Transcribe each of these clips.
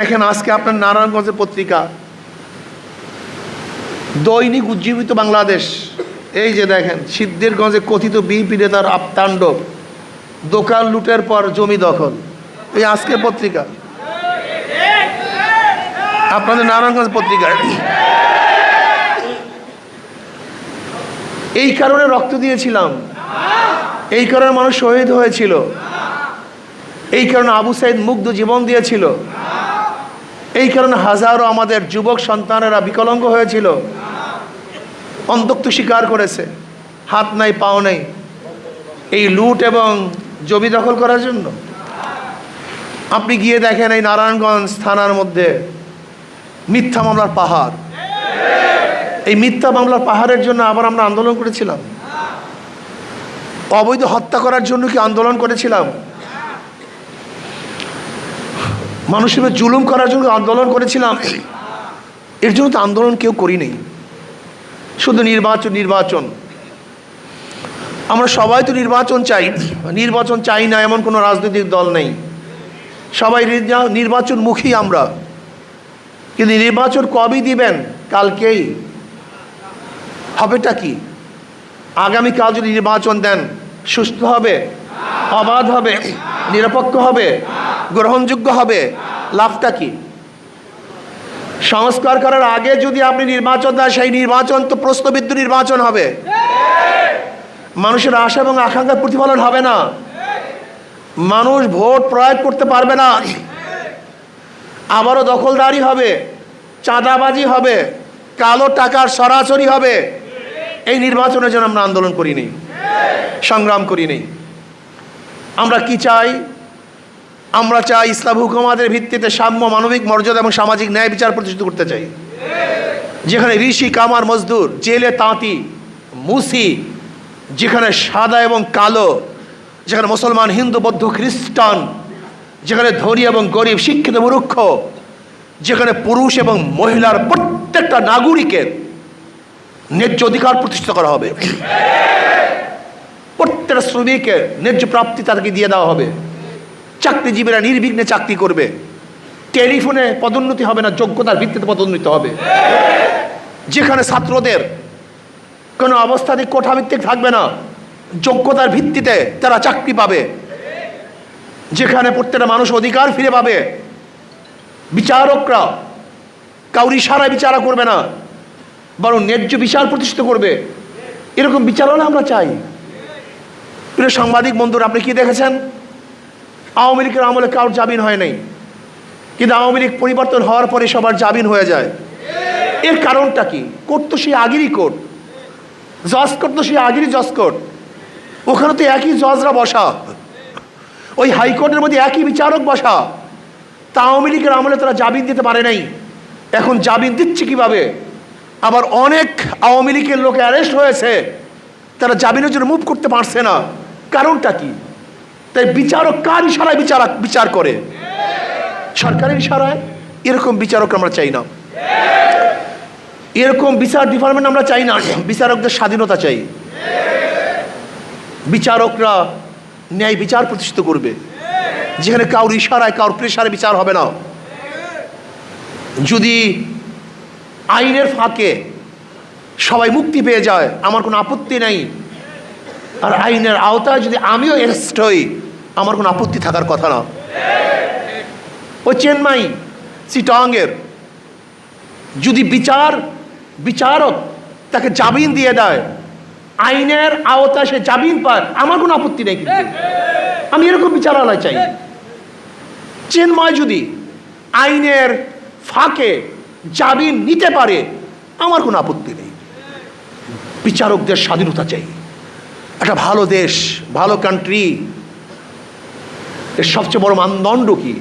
দেখেন আজকে আপনার নারায়ণগঞ্জের পত্রিকা। দৈনিক উজ্জীবিত বাংলাদেশ। এই যে দেখেন, সিদ্ধিরগঞ্জে কথিত বিএনপি নেতার আপতাণ্ডব দোকান লুটের পর জমি দখল। এই আজকে পত্রিকা। আপনাদের নারায়ণগঞ্জ পত্রিকা। এই কারণে রক্ত দিয়েছিলাম। এই কারণে মানুষ শহীদ হয়েছিল। এই কারণে আবু সাইদ মুগ্ধ জীবন দিয়েছিল। এই কারণে হাজারো আমাদের যুবক সন্তানেরা বিকলাঙ্গ হয়েছিল। অন্তক্ত স্বীকার করেছে। হাত নাই, পাও নেই। এই লুট এবং জমি দখল করার জন্য। আপনি গিয়ে দেখেন এই নারায়ণগঞ্জ থানার মধ্যে মিথ্যা মামলার পাহাড়। এই মিথ্যা মামলার পাহাড়ের জন্য আবার আমরা আন্দোলন করেছিলাম। অবৈধ হত্যা করার জন্য কি আন্দোলন করেছিলাম? মানুষের জুলুম করার জন্য আন্দোলন করেছিলাম। এর জন্য তো আন্দোলন কেউ করি নেই শুধু নির্বাচন নির্বাচন। আমরা সবাই তো নির্বাচন চাই। নির্বাচন চাই না এমন কোনো রাজনৈতিক দল নেই। সবাই নির্বাচনমুখী আমরা। কিন্তু নির্বাচন কবে দিবেন? কালকেই। হবেটা কি? আগামীকাল যদি নির্বাচন দেন, সুস্থ হবে, অবাধ হবে, নিরপেক্ষ হবে গ্রহণযোগ্য হবে। লাভটা কি? সংস্কার করার আগে যদি আপনি নির্বাচন দেন, সেই নির্বাচন তো প্রশ্নবিদ্ধ নির্বাচন হবে। মানুষের আশা এবং আকাঙ্ক্ষার প্রতিফলন হবে না। মানুষ ভোট প্রয়োগ করতে পারবে না। আবারও দখলদারি হবে, চাঁদাবাজি হবে, কালো টাকার সরাসরি হবে। এই নির্বাচনের জন্য আমরা আন্দোলন করিনি, সংগ্রাম করিনি। আমরা কি চাই? আমরা চাই ইসলাম হুকুমাদের ভিত্তিতে সাম্য, মানবিক মর্যাদা এবং সামাজিক ন্যায় বিচার প্রতিষ্ঠিত করতে চাই। যেখানে ঋষি, কামার, মজদুর, জেলে তাঁতি, মুসি, যেখানে সাদা এবং কালো, যেখানে মুসলমান, হিন্দু, বৌদ্ধ, খ্রিস্টান, যেখানে ধনী এবং গরিব, শিক্ষিত, মূর্খ, যেখানে পুরুষ এবং মহিলার প্রত্যেকটা নাগরিকের ন্যায্য অধিকার প্রতিষ্ঠা করা হবে। প্রত্যেকটা শ্রমিকের ন্যায্য প্রাপ্তি তাদেরকে দিয়ে দেওয়া হবে। চাকরিজীবীরা নির্বিঘ্নে চাকরি করবে। টেলিফোনে পদোন্নতি হবে না, যোগ্যতার ভিত্তিতে পদোন্নতি হবে। যেখানে ছাত্রদের কোনো অবস্থাতে কোঠাভিত্তিক থাকবে না, যোগ্যতার ভিত্তিতে তারা চাকরি পাবে। যেখানে প্রত্যেকটা মানুষ অধিকার ফিরে পাবে। বিচারকরা কাউরি সারা বিচারা করবে না, বরং ন্যায্য বিচার প্রতিষ্ঠিত করবে। এরকম বিচারনা আমরা চাই। প্রিয় সাংবাদিক বন্ধুরা, আপনি কি দেখেছেন? আওয়ামী লীগের আমলে কারোর জামিন হয় নাই। কিন্তু আওয়ামী লীগ পরিবর্তন হওয়ার পরে সবার জামিন হয়ে যায়। এর কারণটা কি? কোর্ট তো সেই আগেরই কোর্ট। জজ কোর্ট তো সেই আগেরই জজ কোর্ট। ওখানে তো একই জজরা বসা। ওই হাইকোর্টের মধ্যে একই বিচারক বসা। তা আওয়ামী লীগের আমলে তারা জামিন দিতে পারে নাই। এখন জামিন দিচ্ছে কীভাবে? আবার অনেক আওয়ামী লীগের লোকে অ্যারেস্ট হয়েছে। তারা জামিনের জন্য মুভ করতে পারছে না। কারণটা কি? তাই বিচারক কার ইশারায় বিচার বিচার করে? সরকারের ইশারায়? এরকম বিচারক আমরা চাই না। এরকম বিচার ডিপার্টমেন্ট আমরা চাই না। বিচারকদের স্বাধীনতা চাই। বিচারকরা ন্যায় বিচার প্রতিষ্ঠিত করবে। যেখানে কারোর ইশারায়, কারোর প্রেশারে বিচার হবে না। যদি আইনের ফাঁকে সবাই মুক্তি পেয়ে যায়, আমার কোনো আপত্তি নেই। আর আইনের আওতায় যদি আমিও এরেস্ট হই আমার কোনো আপত্তি থাকার কথা না। ও চেন্নাই চিটাঙ্গের যদি বিচার, বিচারক তাকে জামিন দিয়ে দেয়, আইনের আওতায় সে জামিন পায়, আমার কোনো আপত্তি নেই কিন্তু। আমি এরকম বিচারালয় চাই। চেন্ময় যদি আইনের ফাঁকে জামিন নিতে পারে, আমার কোনো আপত্তি নেই। বিচারকদের স্বাধীনতা চাই। একটা ভালো দেশ, ভালো কান্ট্রি এর সবচেয়ে বড় মানদণ্ড কি?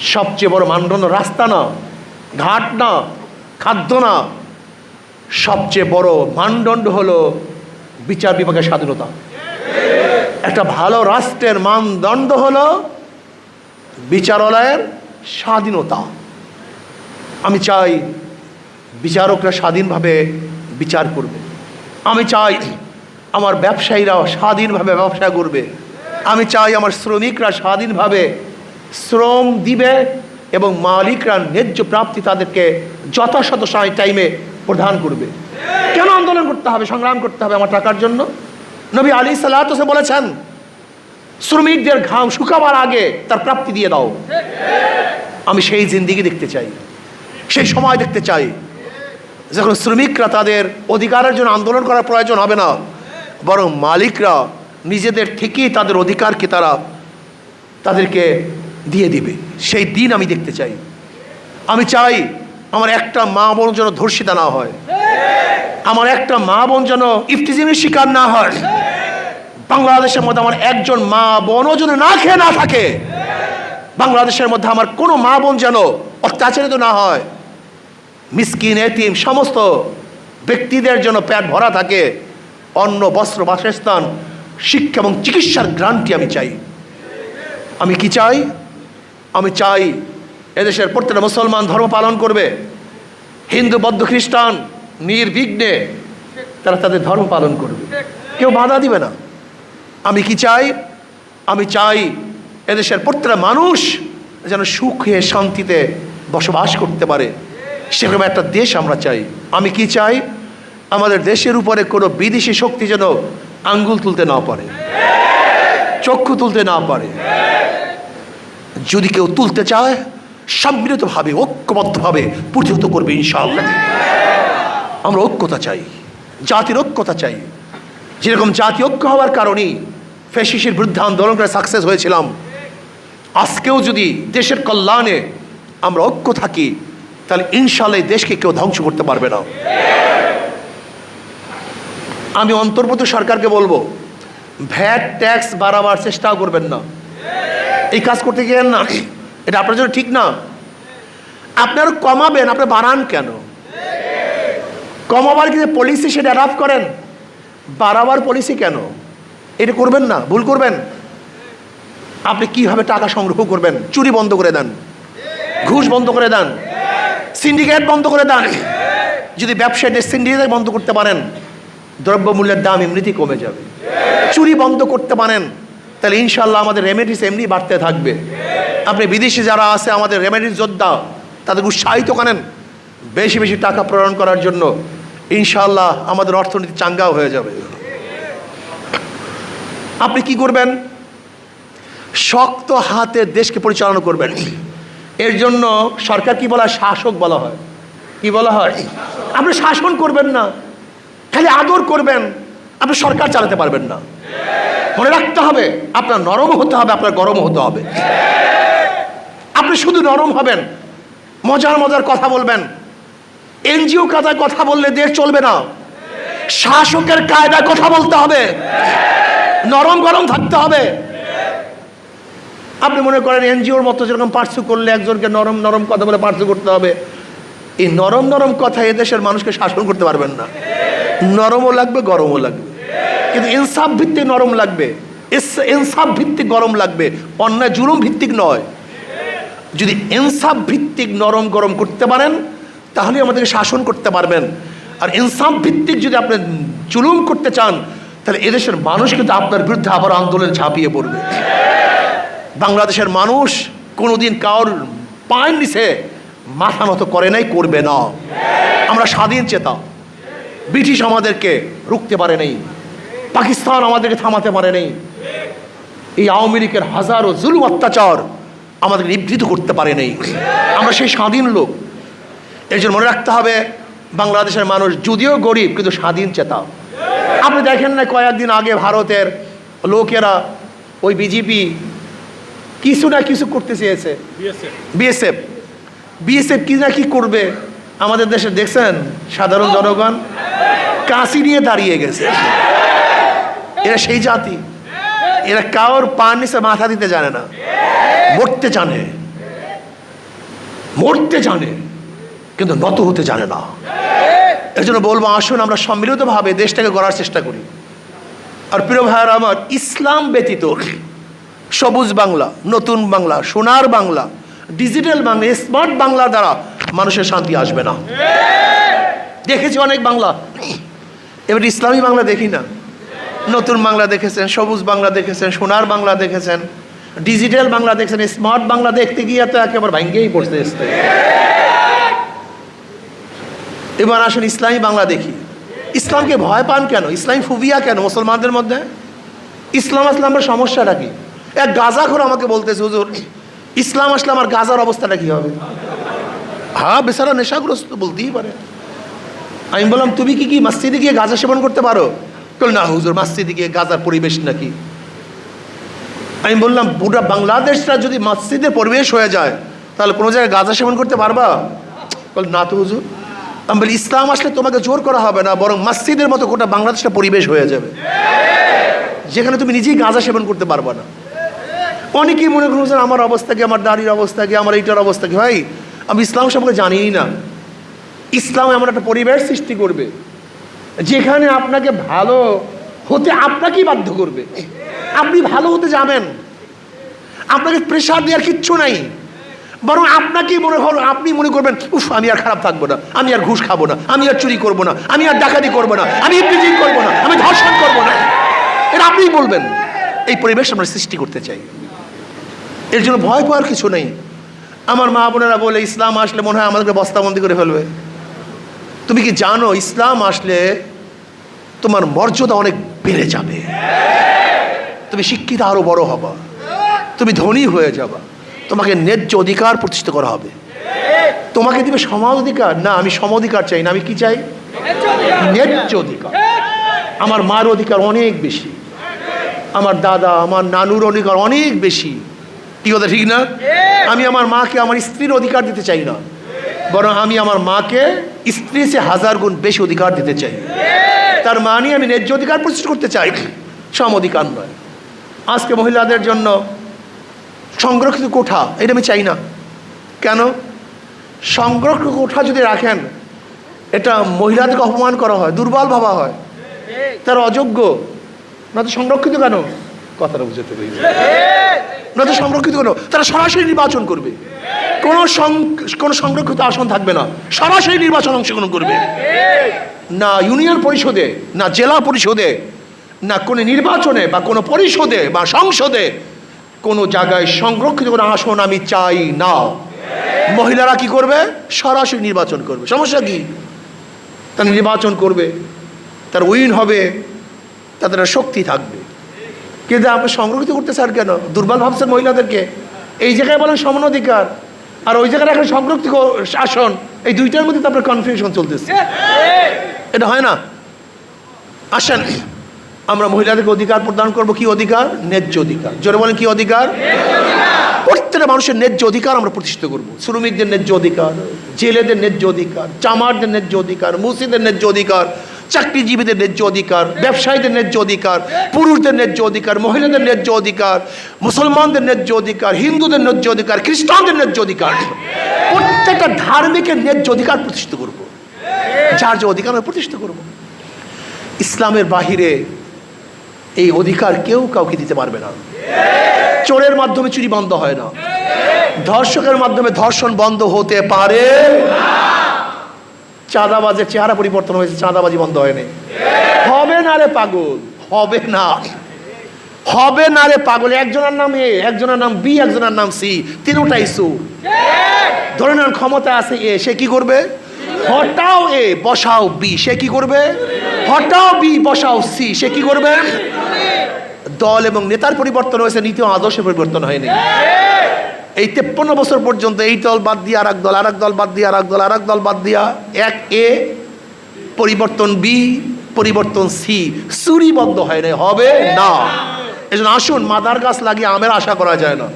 সবচেয়ে বড় মানদণ্ড রাস্তা না, ঘাট না, খাদ্য না। সবচেয়ে বড় মানদণ্ড হলো বিচার বিভাগের স্বাধীনতা। একটা ভালো রাষ্ট্রের মানদণ্ড হলো বিচারালয়ের স্বাধীনতা। আমি চাই বিচারকরা স্বাধীনভাবে বিচার করবে। আমি চাই আমার ব্যবসায়ীরাও স্বাধীনভাবে ব্যবসা করবে। আমি চাই আমার শ্রমিকরা স্বাধীনভাবে শ্রম দিবে এবং মালিকরা ন্যায্য প্রাপ্তি তাদেরকে যথাযথ সময় টাইমে প্রদান করবে। কেন আন্দোলন করতে হবে, সংগ্রাম করতে হবে আমার টাকার জন্য? নবী আলী সাল্লাহ বলেছেন, শ্রমিকদের ঘাম শুকাবার আগে তার প্রাপ্তি দিয়ে দাও। আমি সেই জিন্দিগি দেখতে চাই, সেই সময় দেখতে চাই, যখন শ্রমিকরা তাদের অধিকারের জন্য আন্দোলন করার প্রয়োজন হবে না, বরং মালিকরা নিজেদের থেকেই তাদের অধিকারকে তারা তাদেরকে দিয়ে দিবে। সেই দিন আমি দেখতে চাই। আমি চাই আমার একটা মা বোন যেন ধর্ষিতা না হয়। আমার একটা মা বোন যেন ইফতিজিমের শিকার না হয়। বাংলাদেশের মধ্যে আমার একজন মা বোনও যেন না খেয়ে না থাকে। বাংলাদেশের মধ্যে আমার কোনো মা বোন যেন অত্যাচারিত না হয়। মিসকিন, এতিম, সমস্ত ব্যক্তিদের জন্য পেট ভরা থাকে। অন্ন, বস্ত্র, বাসস্থান শিক্ষা এবং চিকিৎসার গ্রান্টি আমি চাই। আমি কি চাই? আমি চাই এদেশের প্রত্যেকটা মুসলমান ধর্ম পালন করবে। হিন্দু, বৌদ্ধ, খ্রিস্টান, নির্বিঘ্নে তারা তাদের ধর্ম পালন করবে। কেউ বাধা দিবে না। আমি কি চাই? আমি চাই এদেশের প্রত্যেকটা মানুষ যেন সুখে, শান্তিতে বসবাস করতে পারে। সেরকম একটা দেশ আমরা চাই। আমি কি চাই? আমাদের দেশের উপরে কোনো বিদেশি শক্তি যেন আঙ্গুল তুলতে না পারে, চক্ষু তুলতে না পারে। যদি কেউ তুলতে চায়, সম্মিলিতভাবে, ঐক্যবদ্ধভাবে প্রতিহত করবে ইনশাআল্লাহ। আমরা ঐক্যতা চাই, জাতির ঐক্যতা চাই। যেরকম জাতি ঐক্য হওয়ার কারণেই ফেসিসের বিরুদ্ধে আন্দোলন করে সাকসেস হয়েছিলাম, আজকেও যদি দেশের কল্যাণে আমরা ঐক্য থাকি, তাহলে ইনশাল্লাহ দেশকে কেউ ধ্বংস করতে পারবে না। আমি অন্তর্বর্তী সরকারকে বলব, ভ্যাট, ট্যাক্স বাড়াবার চেষ্টাও করবেন না। এই কাজ করতে গিয়ে না, এটা আপনার জন্য ঠিক না। আপনারা কমাবেন, আপনি বাড়ান কেন? কমাবার কিন্তু পলিসি সেটা অ্যাডাপ্ট করেন? বাড়াবার পলিসি কেন? এটা করবেন না, ভুল করবেন। আপনি কীভাবে টাকা সংগ্রহ করবেন? চুরি বন্ধ করে দেন। ঘুষ বন্ধ করে দেন। সিন্ডিকেট বন্ধ করে দেন। যদি ব্যবসায়ীদের সিন্ডিকেট বন্ধ করতে পারেন দ্রব্যমূল্যের দাম এমনিতেই কমে যাবে। চুরি বন্ধ করতে পারেন, তাহলে ইনশাল্লাহ আমাদের রেমেডিস এমনি বাড়তে থাকবে। আপনি বিদেশে যারা আছে, আমাদের রেমেডিস যোদ্ধা তাদের উৎসাহিত করেন, বেশি বেশি টাকা প্রেরণ করার জন্য। ইনশাল্লাহ আমাদের অর্থনীতি চাঙ্গাও হয়ে যাবে। আপনি কি করবেন? শক্ত হাতে দেশকে পরিচালনা করবেন। এর জন্য সরকার কি বলা শাসক বলা হয়। কি বলা হয়? আপনি শাসন করবেন না। খালি আদর করবেন, আপনি সরকার চালাতে পারবেন না। মনে রাখতে হবে, আপনার নরম হতে হবে, আপনার গরম হতে হবে। আপনি শুধু নরম হবেন, মজার মজার কথা বলবেন। এনজিও কাদায় কথা বললে দেশ চলবে না। শাসকের কায়দায় কথা বলতে হবে। নরম গরম থাকতে হবে। আপনি মনে করেন এনজিওর মতো যেরকম পার্সু করলে একজনকে নরম নরম কথা বলে পার্সু করতে হবে। এই নরম নরম কথা এদেশের মানুষকে শাসন করতে পারবেন না। নরমও লাগবে, গরমও লাগবে। কিন্তু ইনসাফ ভিত্তিক নরম লাগবে। ইনসাফ ভিত্তিক গরম লাগবে। অন্যায় জুলুম ভিত্তিক নয়। যদি ইনসাফ ভিত্তিক নরম গরম করতে পারেন, তাহলে আমাদেরকে শাসন করতে পারবেন। আর ইনসাফ ভিত্তিক যদি আপনি জুলুম করতে চান, তাহলে এদেশের মানুষ কিন্তু আপনার বিরুদ্ধে আবার আন্দোলন ঝাঁপিয়ে পড়বে। বাংলাদেশের মানুষ কোনোদিন কারোর পায়ের নিচে মাথা মতো করে নাই, করবে না। আমরা স্বাধীন চেতা। ব্রিটিশ আমাদেরকে রুখতে পারে নেই। পাকিস্তান আমাদেরকে থামাতে পারে নেই। এই আওয়ামী লীগের হাজারো জুলুম অত্যাচার আমাদের নিবৃত করতে পারে নেই। আমরা সেই স্বাধীন লোক। এর জন্য মনে রাখতে হবে বাংলাদেশের মানুষ যদিও গরিব কিন্তু স্বাধীন চেতা। আপনি দেখেন না কয়েকদিন আগে ভারতের লোকেরা ওই বিজেপি কিছু না কিছু করতে চেয়েছে। বিএসএফ বিএসএফ কি না কি করবে? আমাদের দেশে দেখছেন সাধারণ জনগণ কাশি নিয়ে দাঁড়িয়ে গেছে। এরা সেই জাতি। এরা কারোর পান নিচে মাথা দিতে জানে না। মরতে জানে। মরতে জানে, কিন্তু নত হতে জানে না। এর জন্য বলব, আসুন আমরা সম্মিলিতভাবে দেশটাকে গড়ার চেষ্টা করি। আর প্রিয় ভাইয়ার আমার ইসলাম ব্যতীত সবুজ বাংলা, নতুন বাংলা, সোনার বাংলা, ডিজিটাল বাংলা, স্মার্ট বাংলা দ্বারা মানুষের শান্তি আসবে না। দেখেছি অনেক বাংলা। এবার ইসলামী বাংলা দেখি না। নতুন বাংলা দেখেছেন, সবুজ বাংলা দেখেছেন, সোনার বাংলা দেখেছেন, ডিজিটাল বাংলা দেখছেন, স্মার্ট বাংলা দেখতে গিয়ে তো একেবারে ভাঙ্গেই পড়ছে এসতে। এবার আসুন ইসলামী বাংলা দেখি। ইসলামকে ভয় পান কেন? ইসলামী ফুবিয়া কেন মুসলমানদের মধ্যে? ইসলাম আসলে আমার সমস্যাটা কি? এক গাজাখোর আমাকে বলতেছে, হুজুর, ইসলাম আসলে আমার গাজার অবস্থাটা কি হবে হ্যাঁ বেচারা নেশাগ্রস্ত, বলতেই পারে। আমি বললাম, তুমি কি কি মসজিদে গিয়ে গাঁজা সেবন করতে পারো? না হুজুর, মসজিদে গিয়ে গাজার পরিবেশ নাকি? আমি বললাম পুরো বাংলাদেশটা যদি মসজিদের পরিবেশ হয়ে যায়, তাহলে কোনো জায়গায় গাঁজা সেবন করতে পারবা? বল না তো হুজুর। আমি বলি, ইসলাম আসলে তোমাকে জোর করা হবে না, বরং মসজিদের মতো গোটা বাংলাদেশটা পরিবেশ হয়ে যাবে। যেখানে তুমি নিজেই গাঁজা সেবন করতে পারবা না। অনেকেই মনে করছেন আমার অবস্থা কি, আমার দাড়ির অবস্থা কি, আমার এইটার অবস্থা কি? ভাই আমি ইসলাম সম্পর্কে জানিই না। ইসলাম এমন একটা পরিবেশ সৃষ্টি করবে, যেখানে আপনাকে ভালো হতে আপনাকেই বাধ্য করবে। আপনি ভালো হতে যাবেন আপনাকে প্রেশার দেওয়ার কিচ্ছু নাই। বরং আপনাকেই মনে হল আপনি মনে করবেন, উফ, আমি আর খারাপ থাকব না, আমি আর ঘুষ খাব না, আমি আর চুরি করব না, আমি আর ডাকাতি করব না, আমি ইপিজিং করব না, আমি ধর্ষণ করব না। এটা আপনিই বলবেন। এই পরিবেশ আমরা সৃষ্টি করতে চাই। এর জন্য ভয় পাওয়ার কিছু নেই। আমার মা বোনেরা বলে, ইসলাম আসলে মনে হয় আমাদেরকে বস্তাবন্দি করে ফেলবে। তুমি কি জানো, ইসলাম আসলে তোমার মর্যাদা অনেক বেড়ে যাবে। তুমি শিক্ষিত আরও বড় হবা। তুমি ধনী হয়ে যাবা। তোমাকে ন্যায্য অধিকার প্রতিষ্ঠিত করা হবে। তোমাকে দিবে সমাজ অধিকার। না, আমি সম অধিকার চাই না, আমি কি চাই? ন্যায্য অধিকার। আমার মার অধিকার অনেক বেশি। আমার দাদা, আমার নানুর অধিকার অনেক বেশি। কি কথা, ঠিক না? আমি আমার মাকে, আমার স্ত্রীর অধিকার দিতে চাই না। বরং আমি আমার মাকে স্ত্রী সে হাজার গুণ বেশি অধিকার দিতে চাই। তার মানে আমি ন্যায্য অধিকার প্রতিষ্ঠা করতে চাই। সম অধিকার নয়। আজকে মহিলাদের জন্য সংরক্ষিত কোঠা, এটা আমি চাই না। কেন? সংরক্ষিত কোঠা যদি রাখেন, এটা মহিলাদেরকে অপমান করা হয়, দুর্বল ভাবা হয়। তার অযোগ্য। না তো সংরক্ষিত কেন? কথাটা বুঝতে পারি। না সংরক্ষিত কেন? তারা সরাসরি নির্বাচন করবে। কোনো কোনো সংরক্ষিত আসন থাকবে না। সরাসরি নির্বাচন অংশগ্রহণ করবে। না ইউনিয়ন পরিষদে, না জেলা পরিষদে, না কোনো নির্বাচনে বা কোনো পরিষদে বা সংসদে কোনো জায়গায় সংরক্ষিত কোনো আসন আমি চাই না। মহিলারা কি করবে? সরাসরি নির্বাচন করবে। সমস্যা কি? তারা নির্বাচন করবে, তার উইন হবে, তাদের শক্তি থাকবে। কিন্তু আপনি সংরক্ষিত করতে চান কেন? দুর্বল ভাবছেন মহিলাদেরকে। এই জায়গায় বলেন সমান অধিকার। আর ওই জায়গায় এখন সংরক্ষিত আসন এই দুইটার মধ্যে তো আপনার কনফিউশন চলতেছে। এটা হয় না? আসেন, আমরা মহিলাদেরকে অধিকার প্রদান করব। কি অধিকার? ন্যায্য অধিকার। জোরে বলেন, কি অধিকার? প্রত্যেকটা মানুষের ন্যায্য অধিকার আমরা প্রতিষ্ঠিত করব। শ্রমিকদের ন্যায্য অধিকার, জেলেদের ন্যায্য অধিকার, চামারদের ন্যায্য অধিকার, মুসিদের ন্যায্য অধিকার। চাকরিজীবীদের ন্যায্য অধিকার, ব্যবসায়ীদের ন্যায্য অধিকার, পুরুষদের ন্যায্য অধিকার, মহিলাদের ন্যায্য অধিকার, মুসলমানদের ন্যায্য অধিকার, হিন্দুদের ন্যায্য অধিকার, খ্রিস্টানদের ন্যায্য অধিকার। প্রত্যেকটা ধার্মিকের ন্যায্য অধিকার প্রতিষ্ঠিত করব। যার যে অধিকার প্রতিষ্ঠিত করব। ইসলামের বাহিরে এই অধিকার কেউ কাউকে দিতে পারবে না। চোরের মাধ্যমে চুরি বন্ধ হয় না। ধর্ষকের মাধ্যমে ধর্ষণ বন্ধ হতে পারে চাঁদাবাজের চেহারা পরিবর্তন হয়েছে, চাঁদাবাজি বন্ধ হয়নি। হবে না রে পাগল, হবে না। হবে না রে পাগল, একজনের নাম এ, একজনের নাম বি, একজনের নাম সি, তিনটাই সুর ধরে নেন ক্ষমতা আছে এ, সে কি করবে? হটাও এ, বসাও বি, সে কি করবে? হটাও বি, বসাও সি, সে কি করবে? দল এবং নেতার পরিবর্তন হয়েছে নীতি ও আদর্শের পরিবর্তন হয়নি। এই তেপ্পন্ন বছর পর্যন্ত এই দল বাদ দিয়ে আর দল আর এক দল বাদ দিয়ে আর দল আর এক দল বাদ দিয়া এক এ, পরিবর্তন বি, পরিবর্তন সি। চুরি বন্ধ হয় না হবে না। এই জন্য আসুন, মাদার গাছ লাগিয়ে আমের আশা করা যায় না।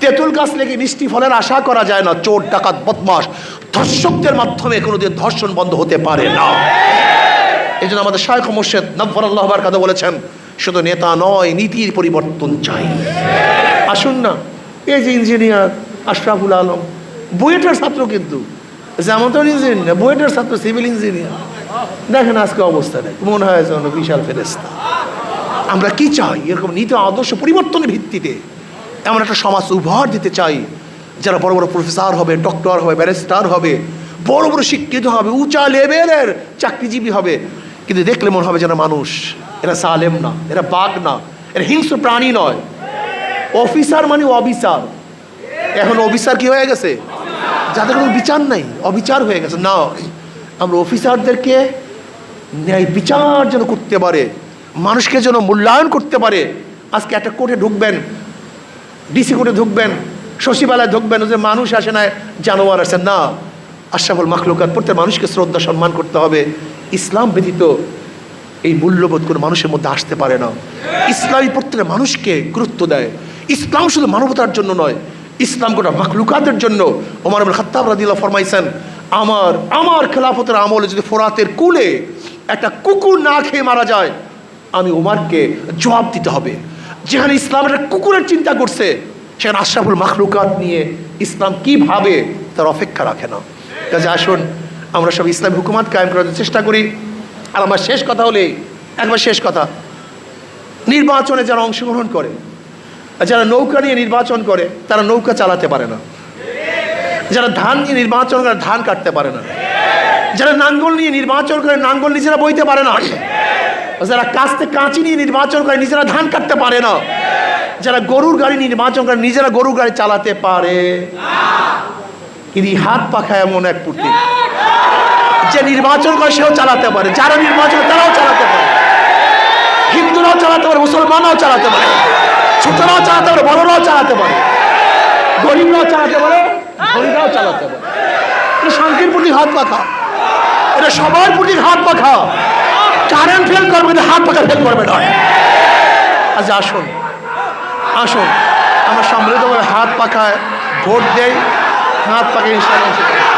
তেঁতুল গাছ লেগে মিষ্টি ফলের আশা করা যায় না। চোর, ডাকাত বদমাস ধর্ষকদের মাধ্যমে কোনোদিন ধর্ষণ বন্ধ হতে পারে না। এই জন্য আমাদের শায়খ মোর্শেদ নব্বর আল্লাহবার কথা বলেছেন, শুধু নেতা নয়, নীতির পরিবর্তন চাই। আসুন না। এই যে ইঞ্জিনিয়ার আশরাফুল আলম, বুয়েটের ছাত্র কিন্তু। তো ইঞ্জিনিয়ার, বুয়েটের ছাত্র, সিভিল ইঞ্জিনিয়ার। দেখেন আজকে অবস্থা নেই মনে হয় যেন বিশাল ফেরেস্তা আমরা কি চাই? এরকম নীতি আদর্শ পরিবর্তনের ভিত্তিতে এমন একটা সমাজ উপহার দিতে চাই, যারা বড় বড় প্রফেসর হবে, ডক্টর হবে, ব্যারিস্টার হবে, বড় বড় শিক্ষিত হবে, উঁচা লেভেলের চাকরিজীবী হবে। কিন্তু দেখলে মনে হবে যেন মানুষ, এরা সালেম না, এরা বাঘ না, এরা হিংস্র প্রাণী নয়। অফিসার মানে অবিচার। এখন অফিসার কি হয়ে গেছে? যাদের কোনো বিচার নাই, অবিচার হয়ে গেছে। না, আমরা অফিসারদেরকে ন্যায় বিচার যেন করতে পারে, মানুষকে যেন মূল্যায়ন করতে পারে। আজকে একটা কোর্টে ঢুকবেন ডিসি কোর্টে ঢুকবেন শশীবেলায় ঢুকবেন যে মানুষ আসে না জানোয়ার আসে না। আশরাফুল মাখলুকাত, প্রত্যেক মানুষকে শ্রদ্ধা, সম্মান করতে হবে। ইসলাম ব্যতীত এই মূল্যবোধ কোনো মানুষের মধ্যে আসতে পারে না। ইসলামী প্রত্যেক মানুষকে গুরুত্ব দেয়। ইসলাম শুধু মানবতার জন্য নয়, ইসলাম গোটা মাখলুকাতের জন্য। ওমর আবুল খাত্তাব রাদিল্লাহ ফরমাইছেন, আমার আমার খেলাফতের আমলে যদি ফোরাতের কুলে একটা কুকুর না খেয়ে মারা যায়, আমি ওমারকে জবাব দিতে হবে। যেখানে ইসলাম একটা কুকুরের চিন্তা করছে, সেখানে আশরাফুল মাখলুকাত নিয়ে ইসলাম কীভাবে তার অপেক্ষা রাখে না। কাজে আসুন, আমরা সব ইসলামী হুকুমাত কায়েম করার চেষ্টা করি। আর আমার শেষ কথা হলে, একবার শেষ কথা, নির্বাচনে যারা অংশগ্রহণ করে যারা নৌকা নিয়ে নির্বাচন করে, তারা নৌকা চালাতে পারে না। যারা ধান নিয়ে নির্বাচন করে ধান কাটতে পারে না। যারা নাঙ্গল নিয়ে নির্বাচন করে, নাঙ্গল নিজেরা বইতে পারে না। যারা কাস্তে কাঁচি নিয়ে নির্বাচন করে, নিজেরা ধান কাটতে পারে না। যারা গরুর গাড়ি নির্বাচন করে, নিজেরা গরুর গাড়ি চালাতে পারে। এই হাত পাখা এমন এক প্রতীক যে নির্বাচন করে, সেও চালাতে পারে। যারা নির্বাচন তারাও চালাতে পারে। হিন্দুরাও চালাতে পারে, মুসলমানরাও চালাতে পারে। ছোটরাও চালাতে পারে, বড়রাও চালাতে পারে, গরিবরাও চালাতে পারে, ধনীরাও চালাতে পারে। এটা শান্তির প্রতি হাত পাখা। এটা সবার প্রতি হাত পাখা। কারেন্ট ফেল করবে কিন্তু হাত পাখা ফেল করবে না। আচ্ছা আসুন। আসুন। আমরা সম্মিলিতভাবে হাত পাখায় ভোট দেই। হাত পাখা ইনশাল্লাহ